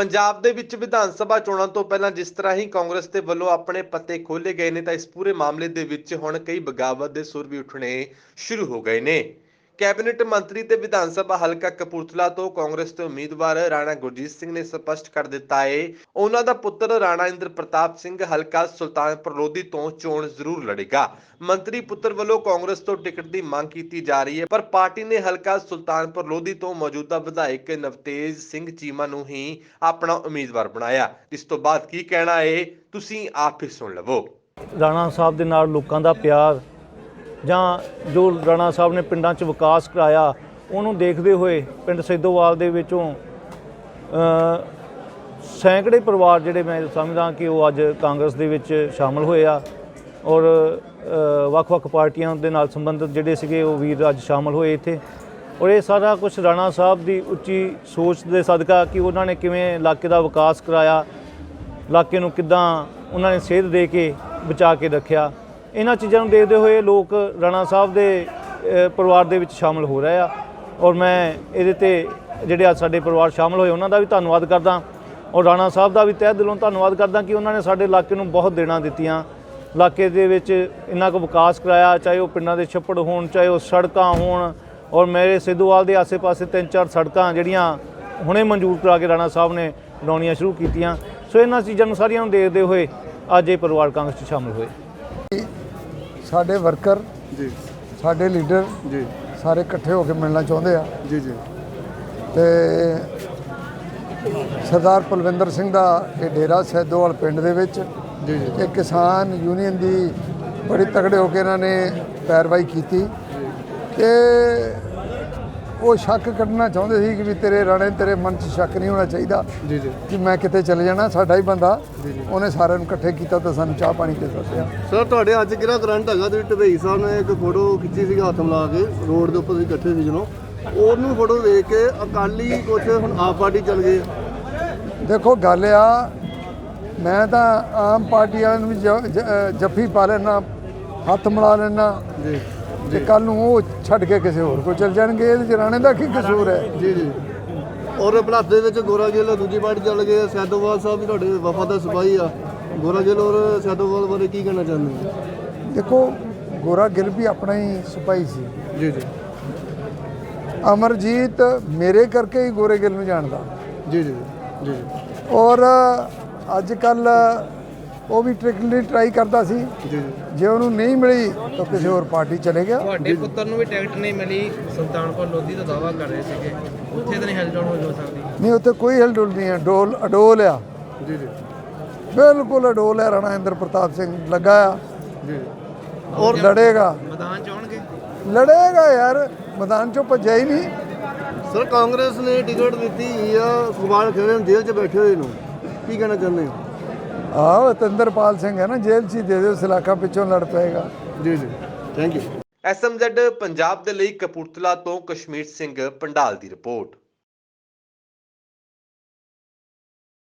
ਪੰਜਾਬ ਦੇ ਵਿੱਚ ਵਿਧਾਨ ਸਭਾ ਚੋਣਾਂ ਤੋਂ ਪਹਿਲਾਂ ਜਿਸ ਤਰ੍ਹਾਂ ਹੀ ਕਾਂਗਰਸ ਦੇ ਵੱਲੋਂ ਆਪਣੇ ਪੱਤੇ ਖੋਲੇ ਗਏ ਨੇ, ਤਾਂ ਇਸ ਪੂਰੇ ਮਾਮਲੇ ਦੇ ਵਿੱਚ ਹੁਣ ਕਈ ਬਗਾਵਤ ਦੇ ਸੁਰ ਵੀ ਉੱਠਣੇ ਸ਼ੁਰੂ ਹੋ ਗਏ ਨੇ। ਕੈਬਨਿਟ ਮੰਤਰੀ ਤੇ ਵਿਧਾਨ ਸਭਾ ਹਲਕਾ ਕਪੂਰਥਲਾ ਤੋਂ ਕਾਂਗਰਸ ਦੇ ਉਮੀਦਵਾਰ ਰਾਣਾ ਗੁਰਜੀਤ ਸਿੰਘ ਨੇ ਸਪਸ਼ਟ ਕਰ ਦਿੱਤਾ ਹੈ ਉਹਨਾਂ ਦਾ ਪੁੱਤਰ ਰਾਣਾ ਇੰਦਰ ਪ੍ਰਤਾਪ ਸਿੰਘ ਹਲਕਾ ਸੁਲਤਾਨਪੁਰ ਲੋਧੀ ਤੋਂ ਚੋਣ ਜ਼ਰੂਰ ਲੜੇਗਾ। ਮੰਤਰੀ ਪੁੱਤਰ ਵੱਲੋਂ ਕਾਂਗਰਸ ਤੋਂ ਟਿਕਟ ਦੀ ਮੰਗ ਕੀਤੀ ਜਾ ਰਹੀ ਹੈ ਪਰ ਪਾਰਟੀ ਨੇ ਹਲਕਾ ਸੁਲਤਾਨਪੁਰ ਲੋਧੀ ਤੋਂ ਮੌਜੂਦਾ ਵਿਧਾਇਕ ਨਵਤੇਜ ਸਿੰਘ ਚੀਮਾ ਨੂੰ ਹੀ ਆਪਣਾ ਉਮੀਦਵਾਰ ਬਣਾਇਆ। ਇਸ ਤੋਂ ਬਾਅਦ ਕੀ ਕਹਿਣਾ ਹੈ ਤੁਸੀਂ ਆਪ ਹੀ ਸੁਣ ਲਵੋ। ਰਾਣਾ ਸਾਹਿਬ ਦੇ ਨਾਲ ਲੋਕਾਂ ਦਾ ਪਿਆਰ ਜਾਂ ਜੋ ਰਾਣਾ ਸਾਹਿਬ ਨੇ ਪਿੰਡਾਂ 'ਚ ਵਿਕਾਸ ਕਰਾਇਆ, ਉਹਨੂੰ ਦੇਖਦੇ ਹੋਏ ਪਿੰਡ ਸੈਦੋਵਾਲ ਦੇ ਵਿੱਚੋਂ ਸੈਂਕੜੇ ਪਰਿਵਾਰ ਜਿਹੜੇ ਮੈਂ ਸਮਝਦਾ ਕਿ ਉਹ ਅੱਜ ਕਾਂਗਰਸ ਦੇ ਵਿੱਚ ਸ਼ਾਮਲ ਹੋਏ ਆ ਔਰ ਵੱਖ-ਵੱਖ ਪਾਰਟੀਆਂ ਦੇ ਨਾਲ ਸੰਬੰਧਿਤ ਜਿਹੜੇ ਸੀਗੇ ਉਹ ਵੀਰ ਅੱਜ ਸ਼ਾਮਲ ਹੋਏ ਇੱਥੇ। ਔਰ ਇਹ ਸਾਰਾ ਕੁਝ ਰਾਣਾ ਸਾਹਿਬ ਦੀ ਉੱਚੀ ਸੋਚ ਦੇ ਸਦਕਾ ਕਿ ਉਹਨਾਂ ਨੇ ਕਿਵੇਂ ਇਲਾਕੇ ਦਾ ਵਿਕਾਸ ਕਰਾਇਆ, ਇਲਾਕੇ ਨੂੰ ਕਿੱਦਾਂ ਉਹਨਾਂ ਨੇ ਸੇਧ ਦੇ ਕੇ ਬਚਾ ਕੇ ਰੱਖਿਆ। ਇਹਨਾਂ ਚੀਜ਼ਾਂ ਨੂੰ ਦੇਖਦੇ ਹੋਏ ਲੋਕ ਰਾਣਾ ਸਾਹਿਬ ਦੇ ਪਰਿਵਾਰ ਦੇ ਵਿੱਚ ਸ਼ਾਮਲ ਹੋ ਰਹੇ ਆ। ਔਰ ਮੈਂ ਇਹਦੇ ਤੇ ਜਿਹੜੇ ਅੱਜ ਸਾਡੇ ਪਰਿਵਾਰ ਸ਼ਾਮਲ ਹੋਏ, ਉਹਨਾਂ ਦਾ ਵੀ ਧੰਨਵਾਦ ਕਰਦਾ। ਔਰ ਰਾਣਾ ਸਾਹਿਬ ਦਾ ਵੀ ਤਹਿ ਦਿਲੋਂ ਧੰਨਵਾਦ ਕਰਦਾ ਕਿ ਉਹਨਾਂ ਨੇ ਸਾਡੇ ਇਲਾਕੇ ਨੂੰ ਬਹੁਤ ਦੇਣਾ ਦਿੱਤੀਆਂ। ਇਲਾਕੇ ਦੇ ਵਿੱਚ ਇੰਨਾ ਕੁ ਵਿਕਾਸ ਕਰਾਇਆ, ਚਾਹੇ ਉਹ ਪਿੰਡਾਂ ਦੇ ਛੱਪੜ ਹੋਣ, ਚਾਹੇ ਉਹ ਸੜਕਾਂ ਹੋਣ। ਔਰ ਮੇਰੇ ਸਿੱਧੂਵਾਲ ਦੇ ਆਸੇ-ਪਾਸੇ ਤਿੰਨ ਚਾਰ ਸੜਕਾਂ ਜਿਹੜੀਆਂ ਹੁਣੇ ਮਨਜ਼ੂਰ ਕਰਾ ਕੇ ਰਾਣਾ ਸਾਹਿਬ ਨੇ ਬਣਾਉਣੀਆਂ ਸ਼ੁਰੂ ਕੀਤੀਆਂ। ਸੋ ਇਹਨਾਂ ਚੀਜ਼ਾਂ ਨੂੰ ਸਾਰੀਆਂ ਨੂੰ ਦੇਖਦੇ ਹੋਏ ਅੱਜ ਇਹ ਪਰਿਵਾਰ ਕਾਂਗਰਸ 'ਚ ਸ਼ਾਮਲ ਹੋਏ। ਸਾਡੇ ਵਰਕਰ ਜੀ। ਸਾਡੇ ਲੀਡਰ ਜੀ। ਸਾਰੇ ਇਕੱਠੇ ਹੋ ਕੇ ਮਿਲਣਾ ਚਾਹੁੰਦੇ ਆ। ਜੀ ਜੀ। ਤੇ ਸਰਦਾਰ ਪਲਵਿੰਦਰ ਸਿੰਘ ਦਾ ਇਹ ਡੇਰਾ ਸੈਦੋਵਾਲ ਪਿੰਡ ਦੇ ਵਿੱਚ ਜੀ ਜੀ। ਇਹ ਕਿਸਾਨ ਯੂਨੀਅਨ ਦੀ ਬੜੀ ਤਗੜੇ ਹੋ ਕੇ ਇਹਨਾਂ ਨੇ ਪੈਰਵਾਈ ਕੀਤੀ। ਕਿ ਉਹ ਸ਼ੱਕ ਕੱਢਣਾ ਚਾਹੁੰਦੇ ਸੀ ਕਿ ਵੀ ਤੇਰੇ ਰਾਣੇ ਤੇਰੇ ਮਨ 'ਚ ਸ਼ੱਕ ਨਹੀਂ ਹੋਣਾ ਚਾਹੀਦਾ ਜੀ ਜੀ। ਕਿ ਮੈਂ ਕਿਤੇ ਚਲੇ ਜਾਣਾ ਸਾਡਾ ਹੀ ਬੰਦਾ। ਉਹਨੇ ਸਾਰਿਆਂ ਨੂੰ ਇਕੱਠੇ ਕੀਤਾ ਤਾਂ ਸਾਨੂੰ ਚਾਹ ਪਾਣੀ ਤੇ ਸੱਦਿਆ ਸਰ ਤੁਹਾਡੇ ਅੱਜ ਕਿਹੜਾ ਕਰੰਟ ਹੈਗਾ? ਤੁਸੀਂ ਢਬਈ ਸਾਹਿਬ ਨੇ ਇੱਕ ਫੋਟੋ ਖਿੱਚੀ ਸੀ ਹੱਥ ਮਿਲਾ ਕੇ ਰੋਡ ਦੇ ਉੱਪਰ ਤੁਸੀਂ ਇਕੱਠੇ ਸੀ ਜਦੋਂ। ਉਹਨੂੰ ਫੋਟੋ ਵੇਖ ਕੇ ਅਕਾਲੀ ਕੁਛ ਹੁਣ ਆਪ ਪਾਰਟੀ ਚੱਲ ਗਏ ਦੇਖੋ ਗੱਲ ਆ ਮੈਂ ਤਾਂ ਆਮ ਪਾਰਟੀ ਵਾਲਿਆਂ ਨੂੰ ਜੱਫੀ ਪਾ ਲੈਣਾ ਹੱਥ ਮਿਲਾ ਲੈਣਾ ਜੀ। ਤੇ ਕੱਲ ਨੂੰ ਉਹ ਛੱਡ ਕੇ ਕਿਸੇ ਹੋਰ ਕੋਲ ਚਲ ਜਾਣਗੇ ਇਹਦੇ ਚ ਰਾਣੇ ਦਾ ਕੀ ਕਸੂਰ ਹੈ? ਜੀ ਜੀ। ਔਰ ਬਲਾਸ ਦੇ ਵਿੱਚ ਗੋਰਾ ਗਿੱਲ ਦੂਜੀ ਪਾਰਟੀ ਚੱਲ ਗਏ ਸੈਦੋਵਾਲ ਸਾਹਿਬ ਵੀ ਤੁਹਾਡੇ ਵਫਾਦਾਰ ਸਿਪਾਹੀ ਆ। ਗੋਰਾ ਗਿੱਲ ਔਰ ਸੈਦੋਵਾਲ ਬਾਰੇ ਕੀ ਕਹਿਣਾ ਚਾਹੁੰਦੇ ਹੋ? ਦੇਖੋ ਗੋਰਾ ਗਿੱਲ ਵੀ ਆਪਣਾ ਹੀ ਸਿਪਾਹੀ ਸੀ। ਜੀ ਜੀ। ਅਮਰਜੀਤ ਮੇਰੇ ਕਰਕੇ ਹੀ ਗੋਰੇ ਗਿੱਲ ਨੂੰ ਜਾਣਦਾ। ਜੀ ਜੀ। ਜੀ ਔਰ ਅੱਜ ਕੱਲ ਉਹ ਵੀ ਟ੍ਰਿਕਲੀ ਟਰਾਈ ਕਰਦਾ ਸੀ। ਜੀ ਉਹਨੂੰ ਨਹੀਂ ਮਿਲੀ ਤਾਂ ਕਿਸੇ ਹੋਰ ਪਾਰਟੀ ਚਲੇ ਗਿਆ। ਤੁਹਾਡੇ ਪੁੱਤਰ ਨੂੰ ਵੀ ਟਿਕਟ ਨਹੀਂ ਮਿਲੀ। ਸੁਲਤਾਨਪੁਰ ਲੋਧੀ ਦਾ ਦਾਵਾ ਕਰ ਰਹੇ ਸੀਗੇ। ਉੱਥੇ ਤਾਂ ਨਹੀਂ ਹਿਲਜੁਲ ਹੋ ਜੋ ਸਕਦੀ। ਨਹੀਂ ਉੱਥੇ ਕੋਈ ਹਲਡੁਲ ਨਹੀਂ ਹੈ। ਡੋਲ ਅਡੋਲ ਆ। ਜੀ ਜੀ। ਬਿਲਕੁਲ ਅਡੋਲ ਹੈ ਰਾਣਾ ਇੰਦਰ ਪ੍ਰਤਾਪ ਸਿੰਘ ਲੱਗਾ ਆ। ਜੀ ਔਰ ਲੜੇਗਾ। ਮੈਦਾਨ ਚ ਆਉਣਗੇ? ਲੜੇਗਾ ਯਾਰ। ਮੈਦਾਨ ਚੋਂ ਭੱਜਿਆ ਹੀ ਨਹੀਂ। ਸਰ ਕਾਂਗਰਸ ਨੇ ਟਿਕਟ ਦਿੱਤੀ ਆ। ਸੁਖਬਾਲ ਖੇੜੇ ਨੂੰ ਜੇਲ੍ਹ 'ਚ ਬੈਠੇ ਹੋਏ ਨੂੰ। ਕੀ ਕਹਿਣਾ ਚਾਹੁੰਦੇ ਹੋ? ਆਹ ਤੰਦਰਪਾਲ ਸਿੰਘ ਹੈ ਨਾ ਜੇਲ੍ਹ 'ਚ ਹੀ ਦੇ ਦਿਓ ਸਲਾਖਾ ਪਿੱਛੋਂ ਲੜ ਪਏਗਾ। ਜੀ ਜੀ। ਥੈਂਕ ਯੂ ਐਸਐਮਜ਼ੈਡ ਪੰਜਾਬ ਦੇ ਲਈ ਕਪੂਰਥਲਾ ਤੋਂ ਕਸ਼ਮੀਰ ਸਿੰਘ ਪੰਡਾਲ ਦੀ ਰਿਪੋਰਟ।